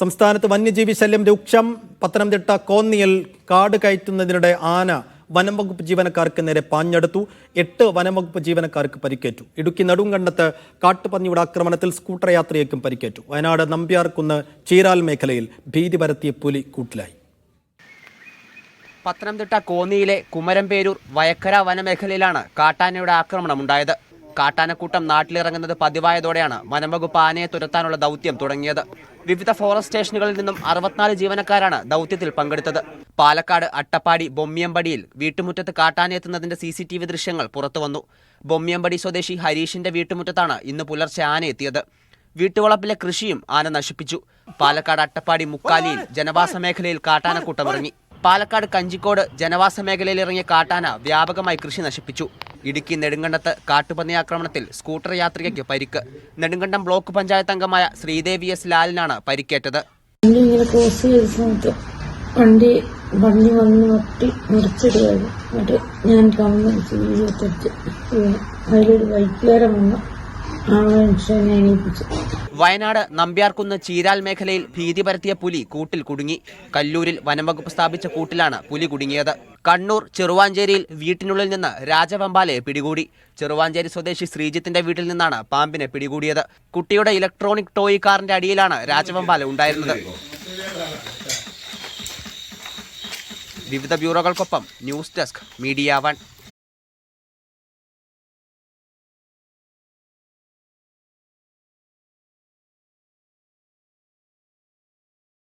സംസ്ഥാനത്ത് വന്യജീവി ശല്യം രൂക്ഷം. പത്തനംതിട്ട കോന്നിയിൽ കാട് കയറ്റുന്നതിനിടെ ആന വനം വകുപ്പ് ജീവനക്കാർക്ക് നേരെ പാഞ്ഞെടുത്തു. എട്ട് വനം വകുപ്പ് ജീവനക്കാർക്ക് പരിക്കേറ്റു. ഇടുക്കി നെടുങ്കണ്ടത്ത് കാട്ടുപന്നിയുടെ ആക്രമണത്തിൽ സ്കൂട്ടർ യാത്രയേക്കും പരിക്കേറ്റു. വയനാട് നമ്പ്യാർക്കുന്ന് ചീരാൽ മേഖലയിൽ ഭീതി പരത്തിയ പുലി കൂട്ടിലായി. പത്തനംതിട്ട കോന്നിയിലെ കുമരംപേരൂർ വയക്കര വനമേഖലയിലാണ് കാട്ടാനയുടെ ആക്രമണമുണ്ടായത്. കാട്ടാനക്കൂട്ടം നാട്ടിലിറങ്ങുന്നത് പതിവായതോടെയാണ് വനംവകുപ്പ് ആനയെ തുരത്താനുള്ള ദൗത്യം തുടങ്ങിയത്. വിവിധ ഫോറസ്റ്റ് സ്റ്റേഷനുകളിൽ നിന്നും അറുപത്തിനാല് ജീവനക്കാരാണ് ദൗത്യത്തിൽ പങ്കെടുത്തത്. പാലക്കാട് അട്ടപ്പാടി ബൊമ്മിയമ്പടിയിൽ വീട്ടുമുറ്റത്ത് കാട്ടാനെത്തുന്നതിന്റെ സി സി ടി വി ദൃശ്യങ്ങൾ പുറത്തുവന്നു. ബൊമ്മിയമ്പടി സ്വദേശി ഹരീഷിന്റെ വീട്ടുമുറ്റത്താണ് ഇന്ന് പുലർച്ചെ ആന എത്തിയത്. വീട്ടുവളപ്പിലെ കൃഷിയും ആന നശിപ്പിച്ചു. പാലക്കാട് അട്ടപ്പാടി മുക്കാലിയിൽ ജനവാസ മേഖലയിൽ കാട്ടാനക്കൂട്ടം ഇറങ്ങി പാലക്കാട് കഞ്ചിക്കോട് ജനവാസ മേഖലയിൽ ഇറങ്ങിയ കാട്ടാന വ്യാപകമായി കൃഷി നശിപ്പിച്ചു. ഇടുക്കി നെടുങ്കണ്ടത്ത് കാട്ടുപന്നി ആക്രമണത്തിൽ സ്കൂട്ടർ യാത്രികയ്ക്ക് പരിക്ക്. നെടുങ്കണ്ടം ബ്ലോക്ക് പഞ്ചായത്ത് അംഗമായ ശ്രീദേവി എസ് ലാലിനാണ് പരിക്കേറ്റത്. വണ്ടി വണ്ടി വന്ന് എന്നിട്ട് ഞാൻ അതിലൊരു വന്ന് ആ മനുഷ്യനെ എണീപ്പിച്ചു. വയനാട് നമ്പ്യാർകുന്ന് ചീരാൽ മേഖലയിൽ ഭീതി പരത്തിയ പുലി കൂട്ടിൽ കുടുങ്ങി. കല്ലൂരിൽ വനംവകുപ്പ് സ്ഥാപിച്ച കൂട്ടിലാണ് പുലി കുടുങ്ങിയത്. കണ്ണൂർ ചെറുവാഞ്ചേരിയിൽ വീട്ടിനുള്ളിൽ നിന്ന് രാജവമ്പാലയെ പിടികൂടി. ചെറുവാഞ്ചേരി സ്വദേശി ശ്രീജിത്തിന്റെ വീട്ടിൽ നിന്നാണ് പാമ്പിനെ പിടികൂടിയത്. കുട്ടിയുടെ ഇലക്ട്രോണിക് ടോയ് കാറിന്റെ അടിയിലാണ് രാജവമ്പാല ഉണ്ടായിരുന്നത്. വിവിധ ബ്യൂറോകൾക്കൊപ്പം ന്യൂസ് ഡെസ്ക് മീഡിയ വൺ.